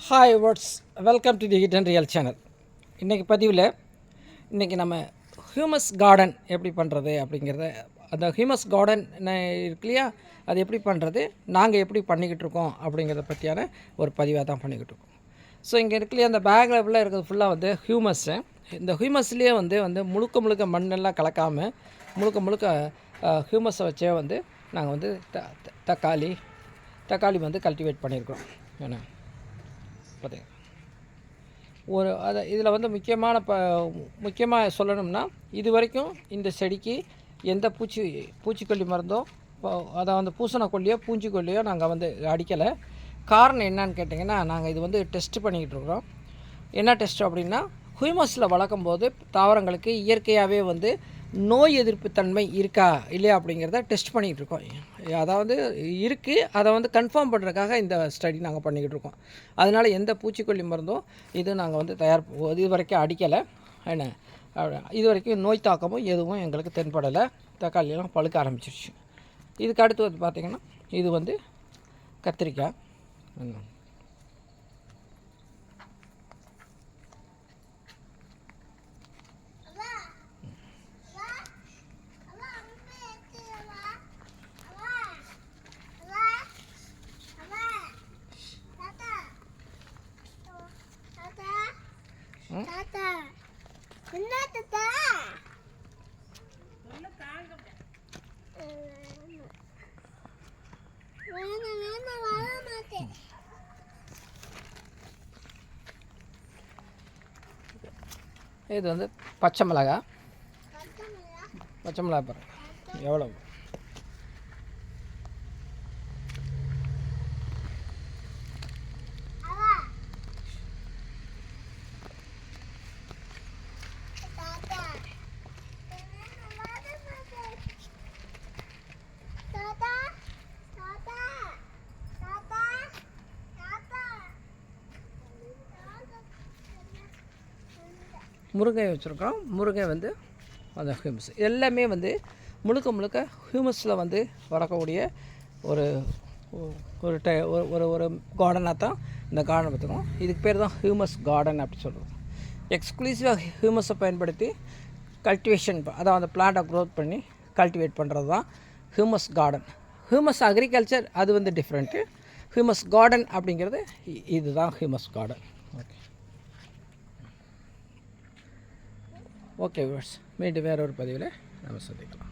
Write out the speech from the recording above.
Hi what's welcome to the hit and real channel இன்றைக்கி பதிவில் இன்றைக்கி நம்ம ஹியூமஸ் கார்டன் எப்படி பண்ணுறது அப்படிங்கிறத அந்த ஹியூமஸ் கார்டன் இருக்கு இல்லையா? அது எப்படி பண்ணுறது நாங்கள் எப்படி பண்ணிக்கிட்டு இருக்கோம் அப்படிங்கிறத பற்றியான ஒரு பதிவாக தான் பண்ணிக்கிட்டு இருக்கோம். ஸோ இங்கே இருக்கு இல்லையா அந்த பேக்கில் ஃபுல்லாக இருக்கிறது ஃபுல்லாக வந்து ஹியூமஸ்ஸு இந்த ஹியூமஸ்லேயே வந்து வந்து முழுக்க முழுக்க மண்ணெல்லாம் கலக்காமல் முழுக்க முழுக்க ஹியூமஸை வச்சே வந்து நாங்கள் வந்து த த- தக்காளி தக்காளி வந்து கல்டிவேட் பண்ணியிருக்கிறோம். ஏன்னா பார்த்தீங்க ஒரு அதை இதில் வந்து முக்கியமான ப முக்கியமாக சொல்லணும்னா இது வரைக்கும் இந்த செடிக்கு எந்த பூச்சி பூச்சிக்கொல்லி மருந்தோ அதை வந்து பூசணக்கொல்லியோ பூஞ்சிக்கொல்லியோ நாங்கள் வந்து அடிக்கலை. காரணம் என்னன்னு கேட்டிங்கன்னா நாங்கள் இது வந்து டெஸ்ட் பண்ணிக்கிட்டு இருக்கிறோம். என்ன டெஸ்ட் அப்படின்னா ஹுய்மஸில் வளர்க்கும் போது தாவரங்களுக்கு இயற்கையாகவே வந்து நோய் எதிர்ப்பு தன்மை இருக்கா இல்லையா அப்படிங்கிறத டெஸ்ட் பண்ணிக்கிட்டு இருக்கோம். அதாவது இருக்குது அதை வந்து கன்ஃபார்ம் பண்ணுறதுக்காக இந்த ஸ்டடி நாங்கள் பண்ணிக்கிட்டு இருக்கோம். அதனால் எந்த பூச்சிக்கொல்லி மருந்தும் இது நாங்கள் வந்து தயார் இது வரைக்கும் அடிக்கலை. என்ன? இது வரைக்கும் நோய் தாக்கமும் எதுவும் எங்களுக்கு தென்படலை. தக்காளியெல்லாம் பழுக்க ஆரம்பிச்சிருச்சு. இதுக்கு அடுத்து வந்து பார்த்திங்கன்னா இது வந்து கத்திரிக்காய். என்ன தாத்தா? வேணாம் வேணாம் வர மாட்டேன். இது வந்து பச்சை மிளகா. பச்சை மிளகா? பாருங்க. எவ்வளோ அவா தாத்தா வேணாம் வர மாட்டேன் தாத்தா தாத்தா தாத்தா தாத்தா முருங்கை வச்சுருக்கோம். முருங்கை வந்து அந்த ஹியூமஸ் எல்லாமே வந்து முழுக்க முழுக்க ஹியூமஸில் வந்து வளர்க்கக்கூடிய ஒரு ஒரு டை ஒரு ஒரு ஒரு கார்டனாக தான் இந்த கார்டன் பார்த்துக்கோம் இதுக்கு பேர் தான் ஹியூமஸ் கார்டன் அப்படி சொல்கிறோம் எக்ஸ்க்ளூசிவாக ஹியூமஸை பயன்படுத்தி கல்டிவேஷன் அதாவது அந்த பிளான்ட்டை க்ரோத் பண்ணி கல்டிவேட் பண்ணுறது தான் ஹியூமஸ் கார்டன் ஹியூமஸ் அக்ரிகல்ச்சர் அது வந்து டிஃப்ரெண்ட்டு ஹியூமஸ் கார்டன் அப்படிங்கிறது இதுதான் humus garden okay okay viewers மீண்டும் வேறொரு பதிவில் நம்ம சந்திக்கலாம்.